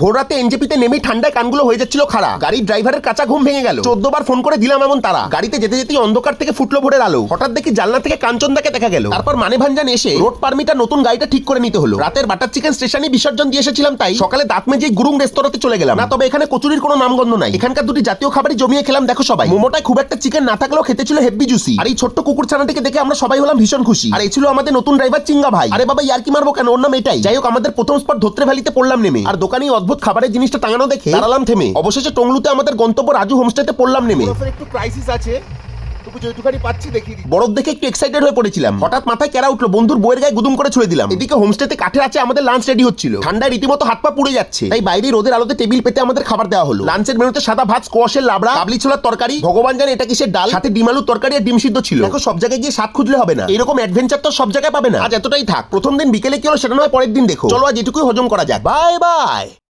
ভোর রাতে এনজেপিতে নেমে ঠান্ডায় কানগুলো হয়ে যাচ্ছিল খাড়া। গাড়ির ড্রাইভারের কাঁচা ঘুম ভেঙে গেল। চোদ্দ বার ফোন করে দিলাম এমন তারা। গাড়িতে যেতে যেতেই অন্ধকার থেকে ফুটলো ভোরের আলো। হঠাৎ দেখি জানলা থেকে কাঞ্চনদাকে দেখা গেল। তারপর মানে ভাঞ্জান এসে রোড পারমিটার নতুন গাড়িটা ঠিক করে নিতে হলো। রাতের বাটার চিকেন স্টেশনে বিসর্জন দিয়ে এসেছিলাম তাই সকালে দাঁত মেজে গুরুং রেস্তোরাঁতে চলে গেলাম। না, তবে এখানে কচুরির কোনো নামগন্ধ নাই। এখানকার দুটি জাতীয় খাবারই জমিয়ে খেলাম, দেখো সবাই। মোমোটায় খুব একটা চিকেন না থাকলেও খেতে ছিল হেভি জুসি। আর এই ছোট্ট কুকুর ছানাটিকে দেখে আমরা সবাই হলাম ভীষণ খুশি। আর এই ছিল আমাদের নতুন ড্রাইভার চিঙ্গা ভাই। আরে বাবা ইয়ার কি মারবো কেন? ওর নাম এটাই। যাই হোক, আমাদের প্রথম স্পট ধত্রে ভ্যালিতে পড়লাম নেমে। আর দোকানে এই অদ্ভুত খাবারের জিনিসটা টাঙানো দেখে দাঁড়ালাম থেমে। অবশেষে টংলুতে আমাদের গন্তব্য রাজু হোমস্টেতে পড়লাম নেমে। একটু ক্রাইসিস আছে। পাচ্ছি দেখিয়ে বরফ দেখে একটু এক্সাইটেড হয়ে পড়েছিলাম। হঠাৎ মাথায় কেরা উঠল বন্ধুর বইয়ের গায়ে গুদুম করে ছুড়ে দিলাম। এদিকে হোমস্টেতে কাঠের আছে আমাদের লাঞ্চ রেডি হচ্ছিল। ঠান্ডায় রীতিমতো হাত পা পুড়ে যাচ্ছে। তাই বাইরে রোদের আলোতে টেবিল পেতে আমাদের খাবার দেওয়া হলো। লাঞ্চের মেনুতে সাদা ভাত স্কোয়াশের লাবড়া কাবলি ছোলার তরকারি ভগবান জানে এটা কিসের ডাল সাথে ডিম আলুর তরকারি আর ডিম সিদ্ধ ছিল। দেখো সব জায়গায় গিয়ে স্বাদ খুঁজলে হবে না। এরকম অ্যাডভেঞ্চার তো সব জায়গায় পাবে না। আজ এতটাই থাক। প্রথম দিন বিকেলে কি হলো সেটা নয় পরের দিন দেখো। চলো আজ এটুকুই হজম করা যাক। Bye bye